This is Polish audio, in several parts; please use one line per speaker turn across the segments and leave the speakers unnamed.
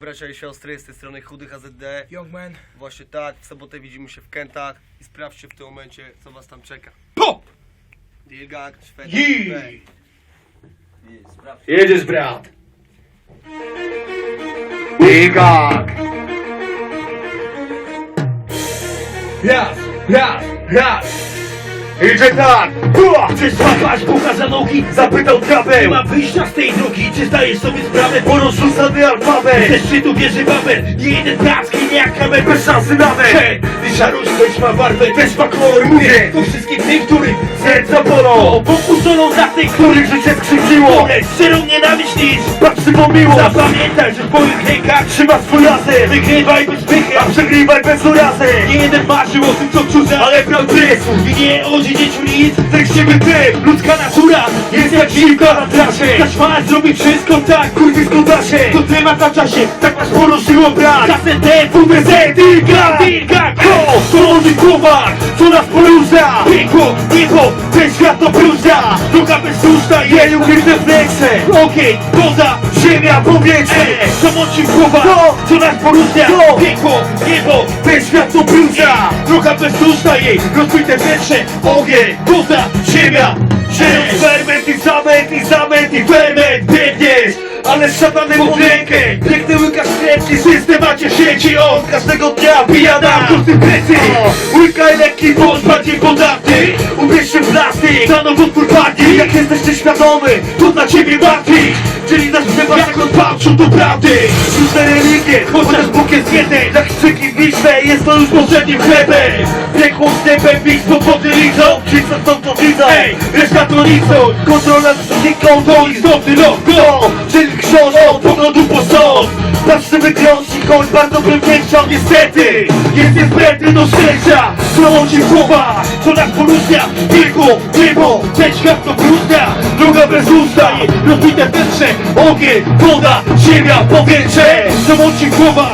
Bracia i siostry, z tej strony Chudy HZD.
Youngman.
Właśnie tak, w sobotę widzimy się w Kentach i sprawdźcie w tym momencie, co was tam czeka.
Pop!
Deal Gang, Szwed,
Jej! Jedziesz, brat. Igak! Raz, raz, raz! Idzie tak! Bua!
Chcesz złapać Bucha za nogi?
Zapytał
Nie
diabeł!
ma wyjścia z tej drogi, czy zdajesz sobie sprawę?
Porozrzucany alfabet!
Ze szczytu wieży Babel, nie jeden nie jak kamer
Bez szansy nawet!
Hej, szaruś też ma barwę,
Też ma kolor, mówię!
To wszystkich tych, których
Serca bolą!
Boku solą dla tych, których
życie skrzywdziło!
Lecz szczerą nienawiść niż
Patrzy po miłość!
Zapamiętaj, że w moich rękach
Trzyma swój laser!
Wygrywaj bez pychy
A przegrywaj bez urazy!
Nie jeden marzył o tym, co cudze, ale prawdy I nie o dziecięciu nic
Zechciemy ty!
Ludzka natura
Jest jak siłka na trasie!
Zaśmać zrobi wszystko tak
Kurwisko da się!
To temat na czasie, tak masz
Poruszyło brak!
KCD,
WBZ, Diga!
Diga,
To, co robi głowa, co nas porusza!
Piekło, niebo,
Ten świat to próżnia!
droga bezduszna
Jej ukryte wnętrze!
Ogień, woda,
Ziemia, powietrze!
e, co moci głowa
To,
Co nas
To.
piekło, niebo
Ten świat to próżnia!
Droga bezduszna jej, rozbite wnętrze Ogień, woda, ziemia
Sieją ferment i zamęt i zamęt i ferment! Biegniesz! Ale szatanem pod rękę! Piękny łykasz
systemacie sieci on
każdego dnia pijana!
Kusy plecy,
Łykaj lekki
bądź bardziej podatny.
Ubierz się plastik!
Stanął odpór padnie
Jak jesteście świadomy,
To dla ciebie martwi
czyli nasz przewag
Jak od do prawdy.
Różne religie, chociaż Bóg jest jeden. Jak szczyki wiśle, jest to już poprzednim chlebem Piekło z niebem, ich kłopoty liczą co stąd to widzą,
Ej, reszta to licą
kontrola nad psychiką
To istotny logo.
Czyli książą, poglądu po sąd Patrzymy choć bardzo bym nie chciał Niestety, jest niezbędny do szczęścia.
Czoło ci nas poróżnia Piekło, niebo, ten świat to próżnia Droga bez usta i rozbite wnętrze Ogień, woda, ziemia, powietrze. Czoło ci głowa,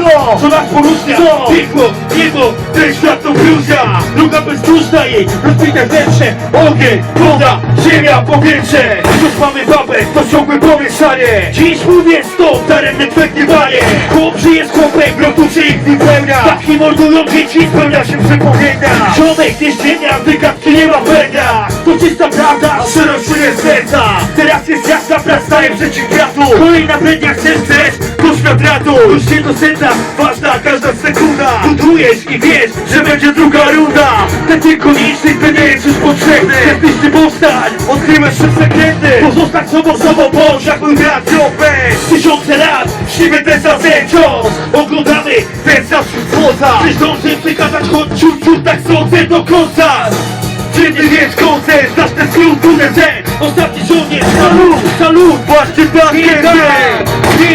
nas poróżnia
Co?
Piekło, niebo, ten świat to próżnia Droga bez usta i rozbite wnętrze Ogień, woda, ziemia, powietrze. Już mamy babę,
To ciągłe pomieszanie.
Dziś mówię stop, daremne twe gniewanie Chłop żyje z chłopem, się ich
wypełnia.
Taki mordują dzieci,
Spełnia się przepowiednia.
Ziomek nie ściemnia, wygadki nie ma węgla? To czysta prawda,
A szerość jest serca.
Teraz jest jasna praca
Staje przeciw wiatru
Kolejna brednia chcesz, chcesz,
To świat ratu.
Już się do serca
Ważna każda sekunda.
Budujesz i wiesz,
Że będzie druga runda.
Ten tylko niczny,
To nie jest już potrzebne?
Chcesz ty powstać,
Odkryłeś się sekrety.
Pozostać sobą, sobą, bądź jak mój brat Tysiące lat,
Siwy ten za
wciąż ciut, ciut, tak sądzę do końca.
Czy ty wiesz koncert Znasz ten skrót WDZ
Ostatni żołnierz, salut, salut
Właśnie tak jest
Ty,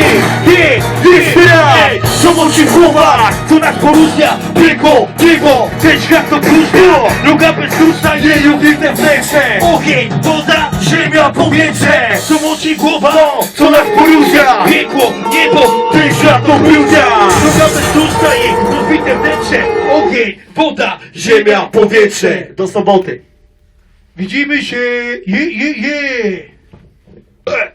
ty, ty,
Co moci w głowach?
Co nas poróżnia? Piekło, niebo, ten świat to próżnia Droga bezduszna
Jej
jest
ukryte wnętrze
ogień, woda,
Ziemia, powietrze.
Co moci głowa?
Co nas poróżnia
Piekło, niebo,
Ten świat to brudzia
ogień, woda,
ziemia, powietrze. Do soboty.
Widzimy się. Je, je, je. E.